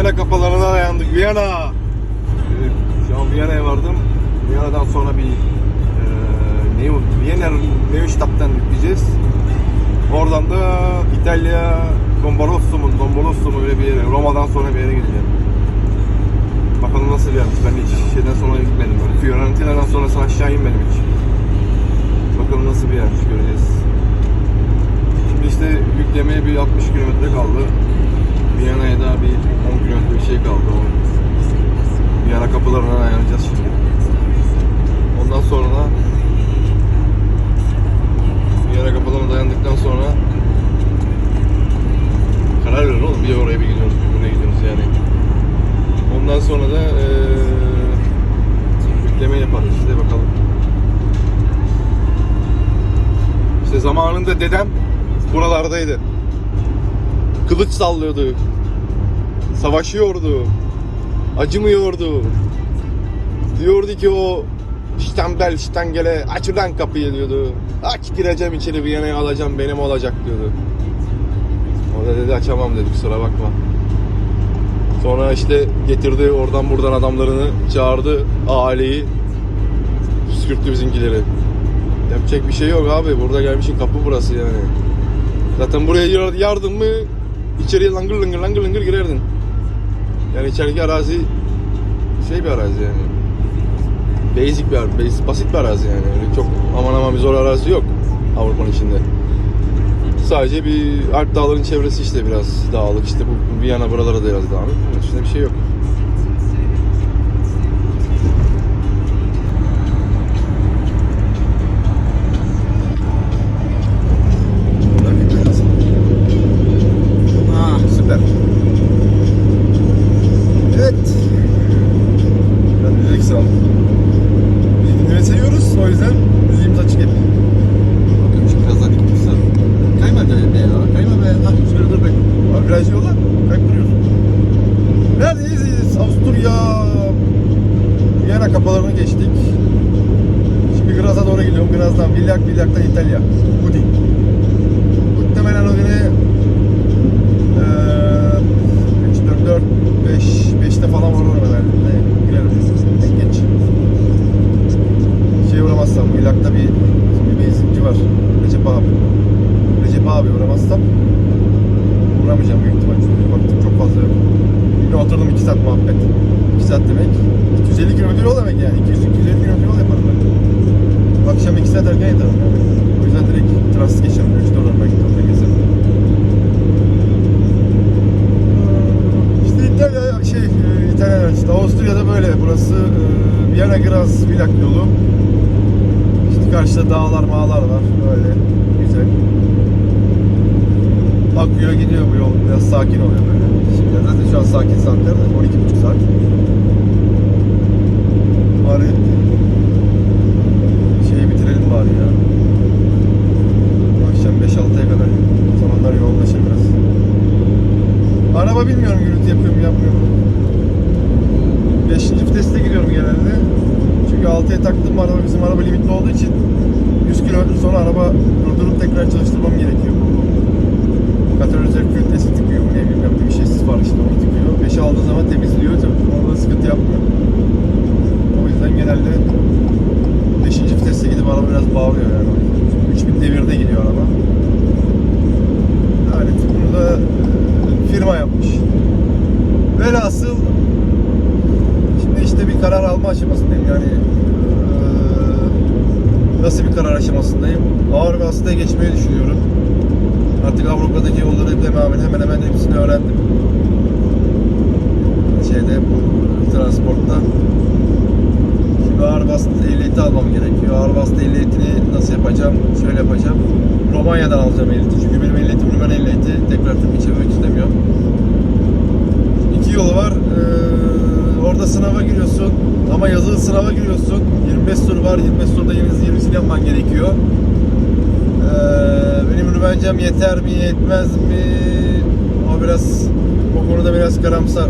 Viyana kapılarına dayandık. Viyana! Evet, şu an Viyana'ya vardım. Viyana'dan sonra bir e, Neu, Wiener Neustadt'tan gideceğiz. Oradan da İtalya Gombolosso mu, Gombolosso mu öyle bir yere, Roma'dan sonra bir yere gideceğim. Bakalım nasıl bir yermiş. Ben hiç şeyden sonra gitmedim. Fiorentina'dan sonrası aşağı inmedim hiç. Bakalım nasıl bir yermiş göreceğiz. İşte yüklemeye bir 60 kilometre kaldı. Viyana'ya da bir 10 kilometre bir şey kaldı. O Viyana kapılarına dayanacağız şimdi. Ondan sonra da Viyana kapılarına dayandıktan sonra karar verin oğlum. Bir oraya bir gidiyoruz, bir buraya gidiyoruz yani. Ondan sonra da eee yükleme yaparız işte bakalım. İşte zamanında dedem buralardaydı. Kılıç sallıyordu. Savaşıyordu. Acımıyordu. Diyordu ki o Stambel, Stangele aç ulan kapıyı diyordu. Aç gireceğim içeri Viyana'ya alacağım benim olacak diyordu. O da dedi açamam dedi kusura bakma. Sonra işte getirdi oradan buradan adamlarını çağırdı aileyi püskürttü bizimkileri. Yapacak bir şey yok abi. Burada gelmişin kapı burası yani. Zaten buraya yar- yardın mı içeriye langır langır langır langır girerdin. Yani içerideki arazi şey bir arazi yani. Basic bir arazi, basic, basit bir arazi yani. Öyle çok aman aman bir zor arazi yok Avrupa'nın içinde. Sadece bir Alp dağların çevresi işte biraz dağlık. İşte bu Viyana buralara da biraz dağlık. Bunun dışında bir şey yok. Ben müzik saldım. Biz dinlemeyi seviyoruz. O yüzden müziğimiz açık hep. Bakıyorum şu biraz daha dikkat etsen. Kayma be be ya. Kayma be. Ah şöyle dur bek. Abi viraj yola kayıp duruyorsun. Neredeyiz? Avusturya. Viyana kapılarını geçtik. Şimdi Graz'a doğru gidiyorum. Graz'dan Villak, Villak'tan İtalya. Budi. 5'te falan varırım herhalde. Ne, girerim. En geç. Şey uğramazsam, Villak'ta bir, bir benzinci var. Recep abi. Recep abi uğramazsam uğramayacağım büyük ihtimal çünkü vaktim çok fazla yok. Bir oturdum 2 saat muhabbet. 2 saat demek 250 kilometre yol demek yani. 200-250 kilometre yol yaparım ben. Akşam 2 saat erken yatarım yani. O yüzden direkt transit geçerim. 3 dolar belki. İşte İtalya şey e, İtalya işte Avusturya'da böyle. Burası e, Viyana Graz Vilak yolu. İşte karşıda dağlar mağlar var. Böyle güzel akıyor gidiyor bu yol. Biraz sakin oluyor böyle. Şimdi zaten şu an sakin saatler de 12,5 saat. Bari şeyi bitirelim bari ya. Akşam 5-6'ya kadar. Zamanlar yoğunlaşır biraz. Araba bilmiyorum gürültü yapıyor mu yapmıyor mu. 5. viteste gidiyorum genelde. Çünkü 6'ya taktığım araba bizim araba limitli olduğu için 100 km sonra araba durdurup tekrar çalıştırmam gerekiyor. Katalizör filtresi tıkıyor. Ne bileyim bir şeysiz var işte onu tıkıyor. 5'e aldığı zaman temizliyor. Orada sıkıntı yapmıyor. O yüzden genelde 5. viteste gidip araba biraz bağırıyor yani. 3000 devirde gidiyor araba. Yani bunu da e, firma yapmış. Velhasıl şimdi işte bir karar alma aşamasındayım yani e, nasıl bir karar aşamasındayım? Ağır bir hastaya geçmeyi düşünüyorum. Artık Avrupa'daki yolları tamamen hemen hemen hepsini öğrendim. Şeyde bu transportta. Şimdi ağır vasıta ehliyeti almam gerekiyor. Ağır vasıta ehliyetini nasıl yapacağım? Şöyle yapacağım. Romanya'dan alacağım ehliyeti. Çünkü benim ehliyetim Rumen ehliyeti. Tekrar Türkiye çevirmek istemiyorum. İki yolu var. Ee, orada sınava giriyorsun. Ama yazılı sınava giriyorsun. 25 soru var. 25 soruda 20, 20'sini yapman gerekiyor. Ee, benim Rumencem yeter mi yetmez mi? O biraz o konuda biraz karamsar.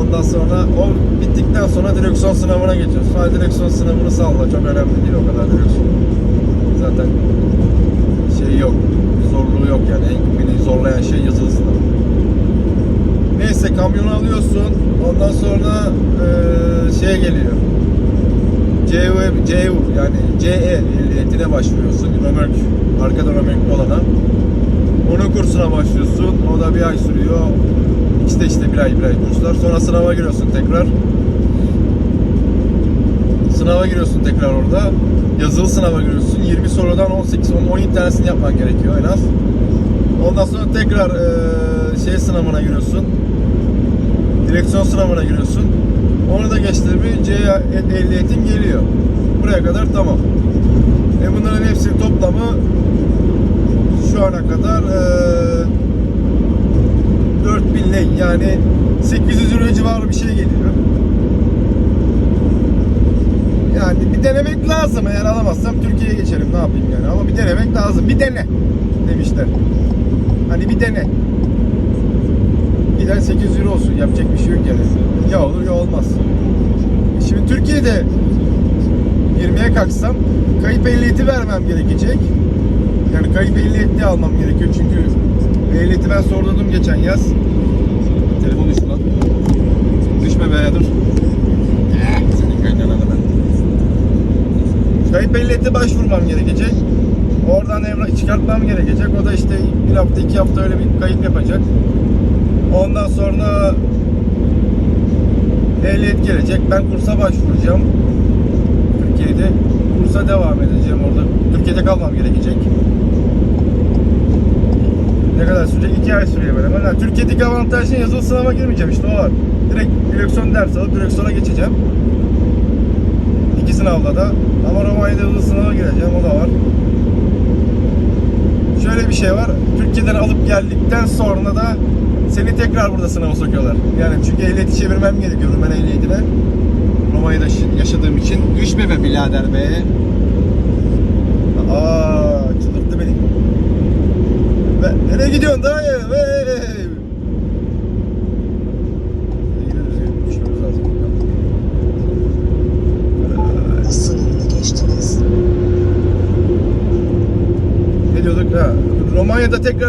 Ondan sonra o bittikten sonra direksiyon sınavına geçiyorsun. Sonra direksiyon sınavını salla. Çok önemli değil o kadar direksiyon. Zaten şey yok. Zorluğu yok yani. En beni zorlayan şey yazılı sınav. Neyse kamyonu alıyorsun. Ondan sonra eee şeye geliyor. CU, CU yani CE ehliyetine başvuruyorsun. Römork, arkada römorklu olana. Onun kursuna başlıyorsun. O da bir ay sürüyor. De işte bir ay bir ay kurslar. Sonra sınava giriyorsun tekrar. Sınava giriyorsun tekrar orada. Yazılı sınava giriyorsun. 20 sorudan 18, 10, 17 tanesini yapman gerekiyor en az. Ondan sonra tekrar eee, şey sınavına giriyorsun. Direksiyon sınavına giriyorsun. Onu da geçtin mi C ehliyetin geliyor. Buraya kadar tamam. E bunların hepsinin toplamı şu ana kadar eee 4000 lei yani 800 euro civarı bir şey geliyor. Yani bir denemek lazım. Eğer alamazsam Türkiye'ye geçerim. Ne yapayım yani? Ama bir denemek lazım. Bir dene demişler. Hani bir dene. Giden 800 euro olsun. Yapacak bir şey yok yani. Ya olur ya olmaz. Şimdi Türkiye'de girmeye kalksam kayıp ehliyeti vermem gerekecek. Yani kayıp ehliyetli almam gerekiyor çünkü ehliyeti ben sordurdum geçen yaz. Telefon düştü lan. Düşme be dur. Eh, Senin kaynananı ben. Kayıp ehliyete başvurmam gerekecek. Oradan evrak çıkartmam gerekecek. O da işte bir hafta iki hafta öyle bir kayıp yapacak. Ondan sonra ehliyet gelecek. Ben kursa başvuracağım. Türkiye'de. Kursa devam edeceğim orada. Türkiye'de kalmam gerekecek. Ne kadar sürecek? İki ay sürüyor böyle. Ben Türkiye'deki avantajın yazılı sınava girmeyeceğim işte o var. Direkt direksiyon ders alıp direksiyona geçeceğim. İki sınavla da. Ama Romanya'da yazılı sınava gireceğim o da var. Şöyle bir şey var. Türkiye'den alıp geldikten sonra da seni tekrar burada sınava sokuyorlar. Yani çünkü ehliyeti çevirmem gerekiyor ben ehliyetine. Şi- yaşadığım için. Düşme be birader be. Aa, çıldırttı beni. Ve nereye gidiyorsun dayı? Ve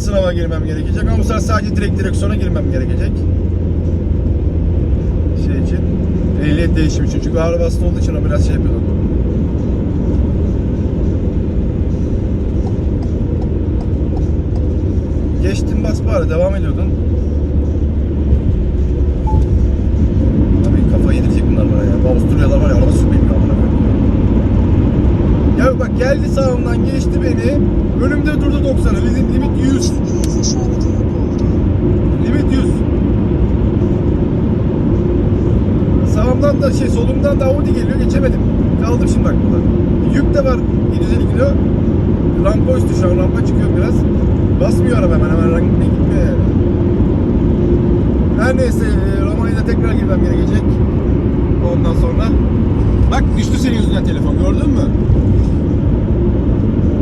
Sınava girmem gerekecek ama bu sefer sadece direkt direksiyona girmem gerekecek. Şey için. Ehliyet değişimi için. Çünkü ağır bastı olduğu için o biraz şey yapıyordu. Geçtin bas bari devam ediyordun. Tabii kafayı yedirecek bunlar bana ya. Bu Avusturyalılar var ya araba sürmeyi biliyor amına koyayım. Ya bak geldi sağımdan geçti beni. Önümde durdu 90'a. Limit, limit 100. GPS işareti yok oldu. Limit 100. Sağımdan da şey solumdan da Audi geliyor geçemedim. Kaldım şimdi bak burada. Yük de var 750 kilo. Rampa üstü şu an rampa çıkıyor biraz. Basmıyor araba hemen hemen rank gitmiyor. Her neyse e, Romanya'da tekrar girmem gerekecek. Ondan sonra. Bak düştü senin yüzünden telefon gördün mü?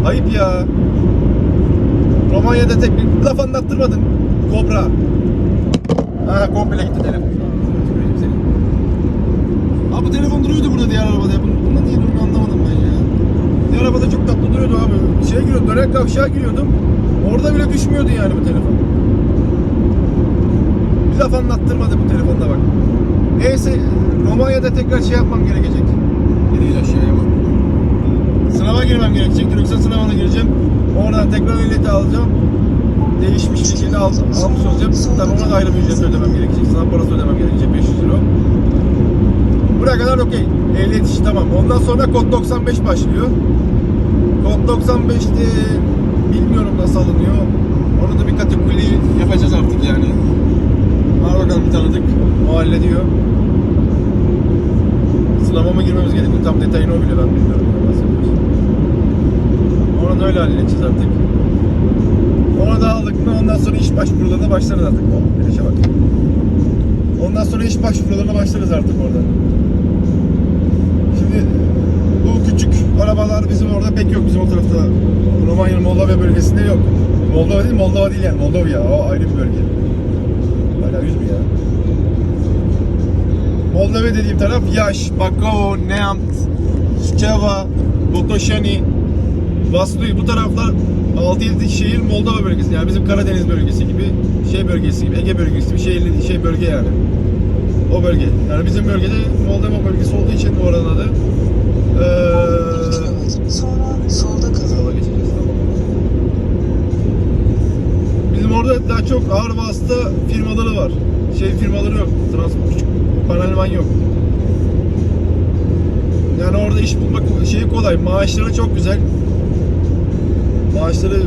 Ayıp ya. Romanya'da tek bir laf anlattırmadın. Kobra. Ha komple gitti telefon. Abi bu telefon duruyordu burada diğer arabada. Bun- Bunda niye durmuyor anlamadım ben ya. Diğer arabada çok tatlı duruyordu abi. Şeye giriyordum, dönek kavşağa giriyordum. Orada bile düşmüyordu yani bu telefon. Bir laf anlattırmadı bu telefonda bak. Neyse Romanya'da tekrar şey yapmam gerekecek. Geriye aşağıya girmem gerekecek. Direksiyon sınavına gireceğim. Oradan tekrar ehliyeti alacağım. Değişmiş bir şekilde al, almış olacağım. Tabii ona da ayrı bir ücret ödemem gerekecek. Sınav parası ödemem gerekecek 500 euro. Buraya kadar okey. Ehliyet işi tamam. Ondan sonra kod 95 başlıyor. Kod 95'te bilmiyorum nasıl alınıyor. Onu da bir kategori yapacağız artık yani. Var bakalım bir tanıdık. O hallediyor. Sınava mı girmemiz gerekiyor? Tam detayını o biliyor ben bilmiyorum. Nasıl yapıyoruz. Onu da öyle halledeceğiz artık. Onu da aldık mı ondan sonra iş başvurularına başlarız artık. Oh, işe bak. Ondan sonra iş başvurularına başlarız artık orada. Şimdi bu küçük arabalar bizim orada pek yok bizim o tarafta. Romanya Moldova bölgesinde yok. Moldova değil Moldova değil yani Moldova ya o ayrı bir bölge. Hala yüz mü ya? Moldova dediğim taraf Yaş, Bakao, Neamt, Suceava, Botoşani, Vaslui bu taraflar 6-7 şehir Moldova bölgesi. Yani bizim Karadeniz bölgesi gibi, şey bölgesi gibi, Ege bölgesi gibi şey, şey bölge yani. O bölge. Yani bizim bölgede Moldova bölgesi olduğu için Bir eee kilometre sonra solda kalın. geçeceğiz. Bizim orada daha çok ağır vasıta firmaları var. Şey firmaları yok. Transport küçük panelman yok. Yani orada iş bulmak şey kolay. Maaşları çok güzel maaşları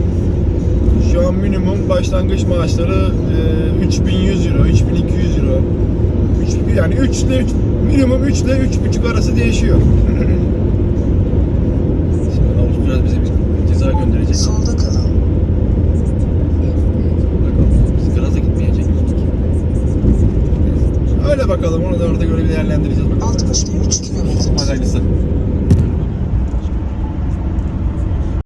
şu an minimum başlangıç maaşları e, 3100 euro, 3200 euro. 3, yani 3 ile 3, minimum 3 ile 3,5 arası değişiyor. Şimdi Avuz biraz bize bir ceza gönderecek. Solda kalın. Öyle bakalım onu da orada göre değerlendireceğiz bakalım. 63 kilometre. Hadi aynısı.